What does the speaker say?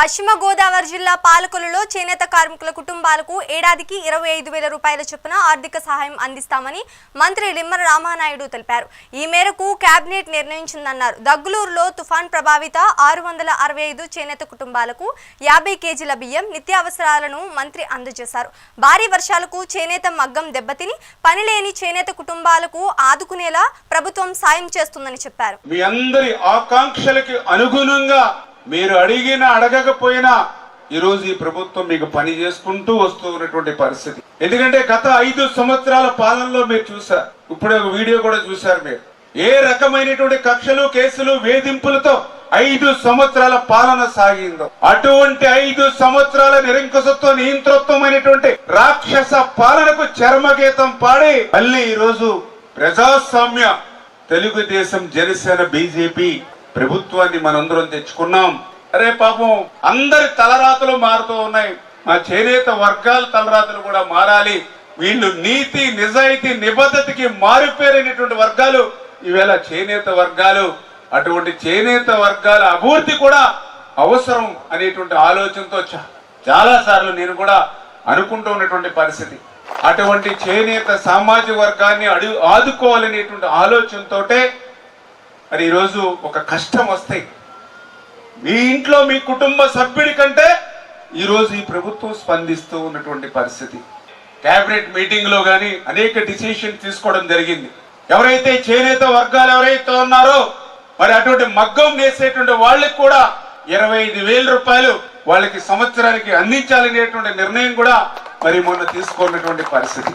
పశ్చిమ గోదావరి జిల్లా పాలకులలో చేనేత కార్మికుల కుటుంబాలకు ఏడాదికి ఇరవై ఐదు వేల రూపాయల చొప్పున ఆర్థిక సహాయం అందిస్తామని మంత్రి లిమ్మర రామానాయుడు తెలిపారు. ఈ మేరకు కేబినెట్ నిర్ణయించిందన్నారు. దగ్గులూరులో తుఫాన్ ప్రభావిత ఆరు వందల అరవై ఐదు చేనేత కుటుంబాలకు యాభై కేజీల బియ్యం నిత్యావసరాలను మంత్రి అందజేశారు. భారీ వర్షాలకు చేనేత మగ్గం దెబ్బతిని పనిలేని చేనేత కుటుంబాలకు ఆదుకునేలా ప్రభుత్వం సాయం చేస్తుందని చెప్పారు. మీ అందరి ఆకాంక్షలకి అనుగుణంగా మీరు అడిగినా అడగకపోయినా ఈరోజు ఈ ప్రభుత్వం మీకు పని చేసుకుంటూ వస్తూ ఉన్నటువంటి పరిస్థితి. ఎందుకంటే గత ఐదు సంవత్సరాల పాలనలో మీరు చూసారు ఇప్పుడే ఒక వీడియో కూడా చూశారు మీరు. ఏ రకమైనటువంటి కక్షలు కేసులు వేధింపులతో ఐదు సంవత్సరాల పాలన సాగిందో అటువంటి ఐదు సంవత్సరాల నిరంకుశత్వ నియంతృత్వమైనటువంటి రాక్షస పాలనకు చర్మగీతం పాడి మళ్ళీ ఈరోజు ప్రజాస్వామ్య తెలుగుదేశం జనసేన బీజేపీ ప్రభుత్వాన్ని మనందరం తెచ్చుకున్నాం. అరే పాపం అందరి తలరాతలు మారుతూ ఉన్నాయి. మా చేనేత వర్గాల తలరాతలు కూడా మారాలి. వీళ్ళు నీతి నిజాయితీ నిబద్ధతకి మారిపోయినటువంటి వర్గాలు. ఈవేళ చేనేత వర్గాలు అటువంటి చేనేత వర్గాల అభివృద్ధి కూడా అవసరం అనేటువంటి ఆలోచనతో చా- చాలా సార్లు నేను కూడా అనుకుంటూ ఉన్నటువంటి పరిస్థితి. అటువంటి చేనేత సామాజిక వర్గాన్ని అడు ఆదుకోవాలనేటువంటి ఆలోచనతోటే మరి ఈరోజు ఒక కష్టం వస్తాయి మీ ఇంట్లో మీ కుటుంబ సభ్యుడి కంటే ఈరోజు ఈ ప్రభుత్వం స్పందిస్తూ ఉన్నటువంటి పరిస్థితి. క్యాబినెట్ మీటింగ్లో కానీ అనేక డిసిషన్ తీసుకోవడం జరిగింది. ఎవరైతే చేనేత వర్గాలు ఎవరైతే ఉన్నారో మరి అటువంటి మగ్గం వేసేటువంటి వాళ్ళకి కూడా ఇరవై ఐదు వేల రూపాయలు వాళ్ళకి సంవత్సరానికి అందించాలనేటువంటి నిర్ణయం కూడా మరి మొన్న తీసుకున్నటువంటి పరిస్థితి.